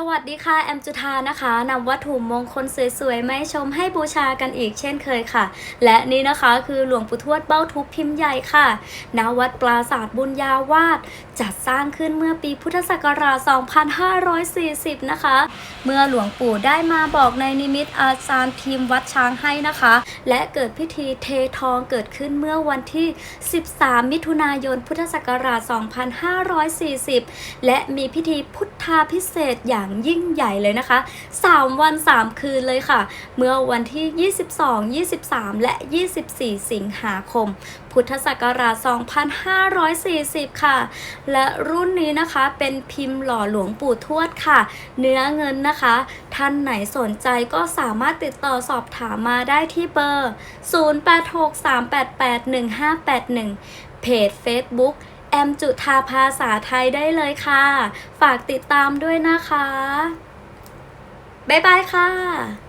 สวัสดีค่ะ แอมจุธานะคะนำวัตถุมงคลสวยๆมาให้ชมให้บูชากันอีกเช่นเคยค่ะ และนี่นะคะคือหลวงปู่ทวดเบ้าทุบพิมพ์ใหญ่ค่ะณวัดปราสาทบุญญาวาสจัดสร้างขึ้นเมื่อปีพุทธศักราช 2540 นะคะ เมื่อหลวงปู่ได้มาบอกในนิมิตอาจารย์พิมวัดช้างให้นะคะ และเกิดพิธีเททองเกิดขึ้นเมื่อวันที่ 13 มิถุนายนพุทธศักราช 2540 และมีพิธีพุทธาพิเศษอย่างอย่างยิ่งใหญ่เลยนะคะ 3 วัน 3 คืนเลยค่ะ เมื่อวันที่ 22 23 และ 24 สิงหาคม พุทธศักราช 2540 ค่ะ และรุ่นนี้นะคะเป็นพิมพ์หล่อหลวงปู่ทวดค่ะ เนื้อเงินนะคะ ท่านไหนสนใจก็สามารถติดต่อสอบถามมาได้ที่เบอร์ 0863881581 เพจ Facebook แอมจุธาภาษาไทยได้เลยค่ะ ฝากติดตามด้วยนะคะ บ๊ายบายค่ะ